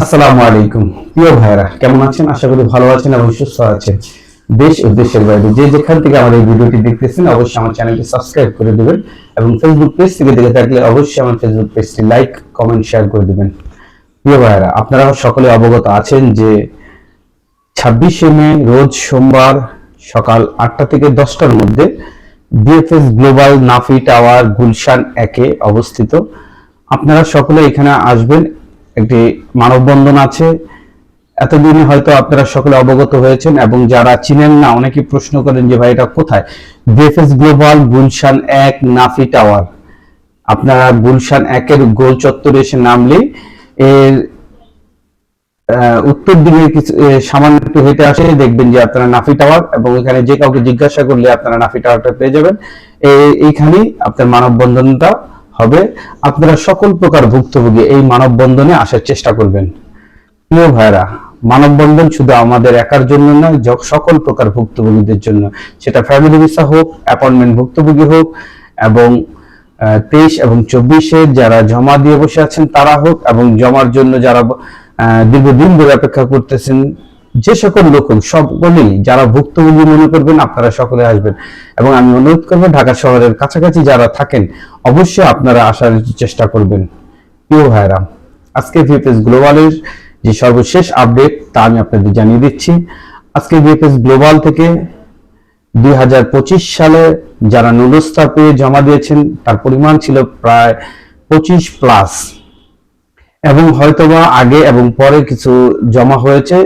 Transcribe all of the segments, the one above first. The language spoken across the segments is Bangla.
আসসালামু আলাইকুম। প্রিয় ভাইরা কেমন আছেন? আশা করি ভালো আছেন এবং সুস্থ আছেন। দেশ ও দেশের বাইরে যে যেখান থেকে এই ভিডিওটি দেখতেছেন, অবশ্যই আমার চ্যানেলটি সাবস্ক্রাইব করে দেবেন এবং ফেসবুক পেজ থেকে দেখে থাকলে অবশ্যই আমার ফেসবুক পেজটি লাইক কমেন্ট শেয়ার করে দিবেন। প্রিয় ভাইরা আপনারা সকলে অবগত আছেন যে ছাব্বিশে মে, রোজ সোমবার সকাল আটটা থেকে দশটার মধ্যে B F S global Nafi tower Gulshan একে অবস্থিত। আপনারা সকলে এখানে আসবেন একটি মানববন্ধন আছে। এতদিনে হয়তো আপনারা সকলে অবগত হয়েছেন এবং যারা চিনেন না, অনেকে প্রশ্ন করেন যে ভাই এটা কোথায়? বিএফএস গ্লোবাল, গুলশান এক, নাফি টাওয়ার। আপনারা গুলশান একের গোল চত্বরে এসে নামলে এর উত্তর দিকে কিছু সামান্য একটু হেঁটে আসে, দেখবেন যে আপনারা নাফি টাওয়ার এবং এখানে যে কাউকে জিজ্ঞাসা করলে আপনারা নাফি টাওয়ারটা পেয়ে যাবেন। এই- এইখানেই আপনার মানববন্ধনটা হবে। আপনারা সকল প্রকার ভুক্তভোগী এই মানববন্ধনে আসার চেষ্টা করবেন। প্রিয় ভাইরা মানববন্ধন শুধু আমাদের একার জন্য নয় সকল প্রকার ভুক্তভোগীদের জন্য। সেটা ফ্যামিলি ভিসা হোক অ্যাপয়েন্টমেন্ট ভুক্তভোগী হোক, এবং তেইশ এবং চব্বিশে যারা জমা দিয়ে বসে আছেন তারা হোক, এবং জমার জন্য যারা দীর্ঘদিন ধরে অপেক্ষা করতেছেন যে সকল লোক সকলেই যারা ভুক্তভোগী মনে করবেন, আপনারা সকলে আসবেন। এবং আমি অনুরোধ করব, ঢাকা শহরের কাছাকাছি যারা থাকেন, অবশ্যই আপনারা আসার চেষ্টা করবেন। প্রিয় ভাইরা আজকে ভিএফএস গ্লোবালের যে সর্বশেষ আপডেট, তা আমি আপনাদের জানিয়ে দিচ্ছি। আজকে ভিএফএস গ্লোবাল থেকে দুই হাজার পঁচিশ সালে যারা নুলস্তা পেয়ে জমা দিয়েছেন, তার পরিমাণ ছিল প্রায় পঁচিশ প্লাস। এবং হয়তোবা আগে এবং পরে কিছু জমা হয়েছে।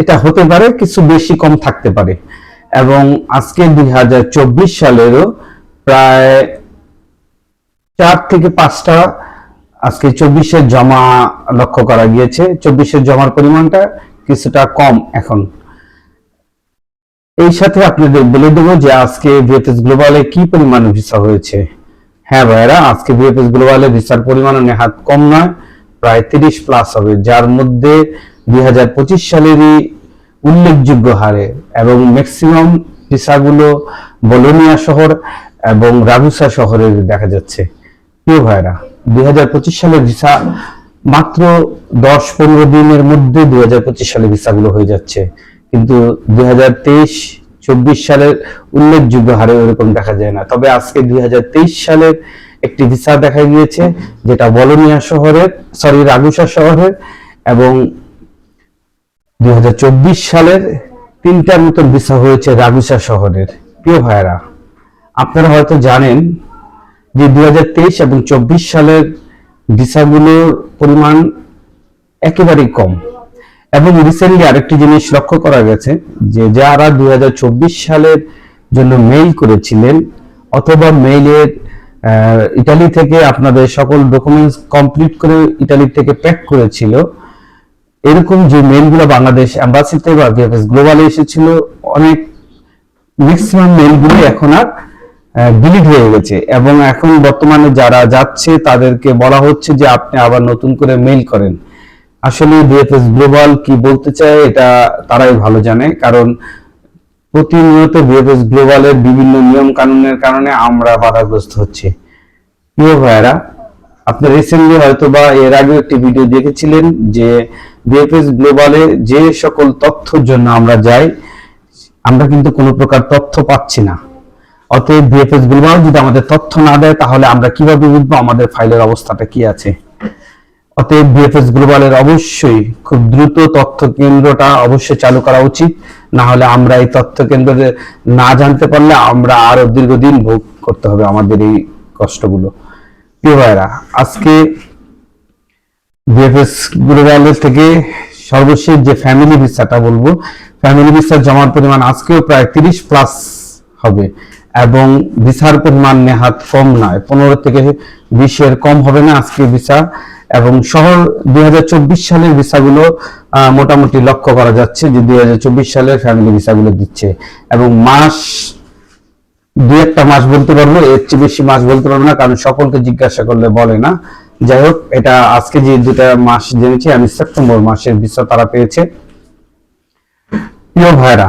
এটা হতে পারে, কিছু বেশি কম থাকতে পারে। এবং আজকে দুই সালেরও প্রায় চার থেকে পাঁচটা আজকে চব্বিশের জমা লক্ষ্য করা গিয়েছে। চব্বিশের জমার পরিমাণটা কিছুটা কম এখন। এই সাথে আপনাদের বলে দেবো যে আজকে ভিএফএস গ্লোবালে কি পরিমাণ ভিসা হয়েছে। হ্যাঁ ভাইরা আজকে ভিএফএস গ্লোবালে ভিসার পরিমাণ নেহাত কম নয়, প্রায় তিরিশ প্লাস হবে। যার মধ্যে দুই হাজার পঁচিশ সালেরই উল্লেখযোগ্য হারে এবং ম্যাক্সিমাম ভিসাগুলো বলোনিয়া শহর এবং রাগুসা শহরের দেখা যাচ্ছে। প্রিয় ভাইরা দুই সালের ভিসা মাত্র দশ পনেরো দিনের মধ্যে দুই সালে ভিসাগুলো হয়ে যাচ্ছে। কিন্তু দুই চব্বিশ সালের উল্লেখযোগ্য হারে ওরকম দেখা যায় না। তবে আজকে দুই হাজার তেইশ সালের একটি ভিসা দেখা গিয়েছে, যেটা বলোনিয়া শহরের, সরি, রাগুসা শহরের এবং দুই হাজার চব্বিশ সালের তিনটার মতন ভিসা হয়েছে রাগুসা শহরের। প্রিয় ভাইরা আপনারা হয়তো জানেন যে দু হাজার তেইশ এবং চব্বিশ সালের ভিসাগুলোর পরিমাণ একেবারেই কম। এবং রিসেন্টলি আরেকটি জিনিস লক্ষ্য করা গেছে যে যারা দুই হাজার চব্বিশ সালের জন্য মেইল করেছিলেন অথবা মেইলের ইটালি থেকে আপনাদের সকল ডকুমেন্টস কমপ্লিট করে ইটালি থেকে প্যাক করেছিল এরকম যে মেইলগুলো বাংলাদেশ অ্যাম্বাসিতে বা গ্লোবালে এসেছিল, অনেক ম্যাক্সিমাম মেইলগুলো এখন আর ডিলিট হয়ে গেছে। এবং এখন বর্তমানে যারা যাচ্ছে, তাদেরকে বলা হচ্ছে যে আপনি আবার নতুন করে মেইল করেন। আসলে বিএফএস গ্লোবাল কি বলতে চায়, এটা তারাই ভালো জানে। কারণ প্রতিনিয়ত বিএফএস গ্লোবালের বিভিন্ন নিয়ম কানুনের কারণে আমরা বাধাগ্রস্ত হচ্ছি। প্রিয় ভাইয়েরা, আপনার রিসেন্টলি হয়তো বা এর আগে একটি ভিডিও দেখেছিলেন যে বিএফএস গ্লোবালে যে সকল তথ্যর জন্য আমরা যাই, আমরা কিন্তু কোনো প্রকার তথ্য পাচ্ছি না। অতএব বিএফএস গ্লোবাল যদি আমাদের তথ্য না দেয়, তাহলে আমরা কীভাবে বুঝব আমাদের ফাইলের অবস্থাটা কি আছে? অতএব বিএফএস গ্লোবালের অবশ্যই খুব দ্রুত তথ্য কেন্দ্রটা অবশ্যই চালু করা উচিত। না হলে আমরা এই তথ্য কেন্দ্রে না জানতে পারলে আমরা আরও দীর্ঘদিন ভোগ করতে হবে আমাদের এই কষ্টগুলো। প্রিয় ভাইরা আজকে বিএফএস গ্লোবালের থেকে সর্বশেষ যে ফ্যামিলি ভিসাটা বলব ফ্যামিলি ভিসার জমার পরিমাণ আজকেও প্রায় তিরিশ প্লাস হবে এবং ভিসার পরিমাণ নেহাত কম নয়। পনেরো থেকে বিশের কম হবে না আজকে ভিসা এবং শহর দুই সালের ভিসাগুলো মোটামুটি লক্ষ্য করা যাচ্ছে যে দুই সালের ফ্যামিলি ভিসাগুলো দিচ্ছে এবং মাস দু একটা মাস বলতে পারব, এর চেয়ে বেশি মাস বলতে পারব না, কারণ সকলকে জিজ্ঞাসা করলে বলে না। যাই হোক এটা আজকে যে দুটা মাস জেনেছি, আমি সেপ্টেম্বর মাসের ভিসা তারা পেয়েছে। প্রিয় ভাইরা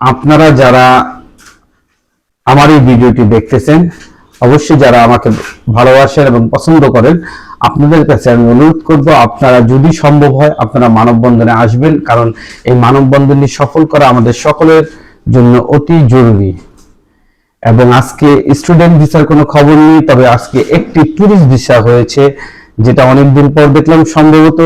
আপনারা যারা আমার এই ভিডিওটি দেখতেছেন, অবশ্যই যারা আমাকে ভালোবাসেন এবং পছন্দ করেন, আপনাদের কাছে আমি অনুরোধ করব, আপনারা যদি সম্ভব হয়, আপনারা মানববন্ধনে আসবেন, কারণ এই মানববন্ধনটি সফল করা আমাদের সকলের জন্য অতি জরুরি। এবং আজকে স্টুডেন্ট ভিসার কোনো খবর নেই, তবে আজকে একটি ট্যুরিস্ট ভিসা হয়েছে, যেটা অনেকদিন পর দেখলাম সম্ভবত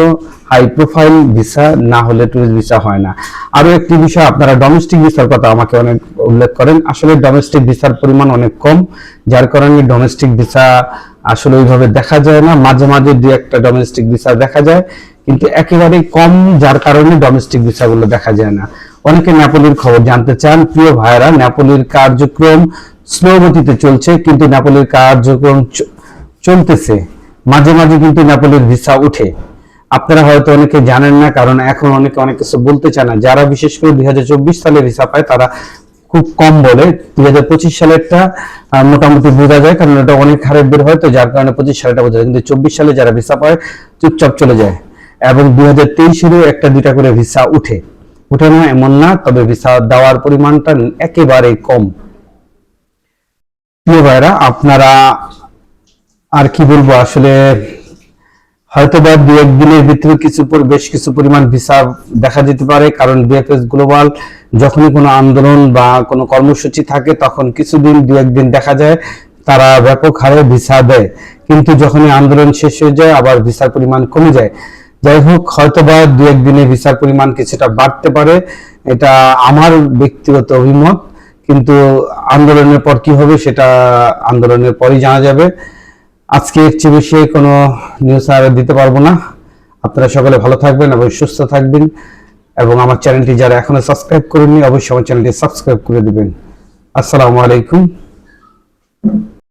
হাই প্রোফাইল ভিসা না হলে ট্যুরিস্ট ভিসা হয় না। আরও একটি বিষয়, আপনারা ডোমেস্টিক ভিসার কথা আমাকে অনেক উল্লেখ করেন। আসলে ডোমেস্টিক ভিসার পরিমাণ অনেক কম, যার কারণে ডোমেস্টিক ভিসা আসলে ওইভাবে দেখা যায় না। মাঝে মাঝে দু একটা ডোমেস্টিক ভিসা দেখা যায়, কিন্তু একেবারেই কম, যার কারণে ডোমেস্টিক ভিসাগুলো দেখা যায় না। অনেকে নেপালের খবর জানতে চান। প্রিয় ভাইরা নেপালের কার্যক্রম স্লো গতিতে চলছে, কিন্তু নেপালের কার্যক্রম চলতেছে। মাঝে মাঝে কিন্তু নেপালের ভিসা উঠে। আপনারা হয়তো অনেকে জানেন না, কারণ এখন অনেকে অনেক কিছু বলতে চায় না। যারা বিশেষ করে দুই হাজার চব্বিশ সালে ভিসা পায়, তারা খুব কম বলে। দুই হাজার পঁচিশ সালেরটা মোটামুটি বোঝা যায়, কারণ এটা অনেক হারে বের হয়। তো যার কারণে পঁচিশ সালটা বোঝা যায়। কিন্তু চব্বিশ সালে যারা ভিসা পায়, চুপচাপ চলে যায়। এবং দুই হাজার তেইশেরও একটা দুইটা করে ভিসা উঠে। উঠে না এমন না, তবে ভিসা দেওয়ার পরিমাণটা একেবারে কম। প্রিয় ভাইরা আপনারা আর কি বলব, আসলে হয়তো বা দু একদিনের ভিতরে কিছু বেশ কিছু পরিমাণ ভিসা দেখা যেতে পারে, কারণ বিএফএস গ্লোবাল যখনই কোনো আন্দোলন বা কোনো কর্মসূচি থাকে, তখন কিছুদিন, দু একদিন দেখা যায়, তারা ব্যাপক হারে ভিসা দেয়। কিন্তু যখনই আন্দোলন শেষ হয়ে যায়, আবার ভিসার পরিমাণ কমে যায়। যাই হোক হয়তো বা দু একদিনে ভিসার পরিমাণ কিছুটা বাড়তে পারে। এটা আমার ব্যক্তিগত অভিমত, কিন্তু আন্দোলনের পর কি হবে সেটা আন্দোলনের পরই জানা যাবে। আজকে এর চেয়ে বেশি কোনো নিউজ আর দিতে পারব না। আপনারা সকলে ভালো থাকবেন এবং সুস্থ থাকবেন, এবং আমার চ্যানেলটি যারা এখনও সাবস্ক্রাইব করেননি, অবশ্যই আমার চ্যানেলটি সাবস্ক্রাইব করে দিবেন। আসসালামু আলাইকুম।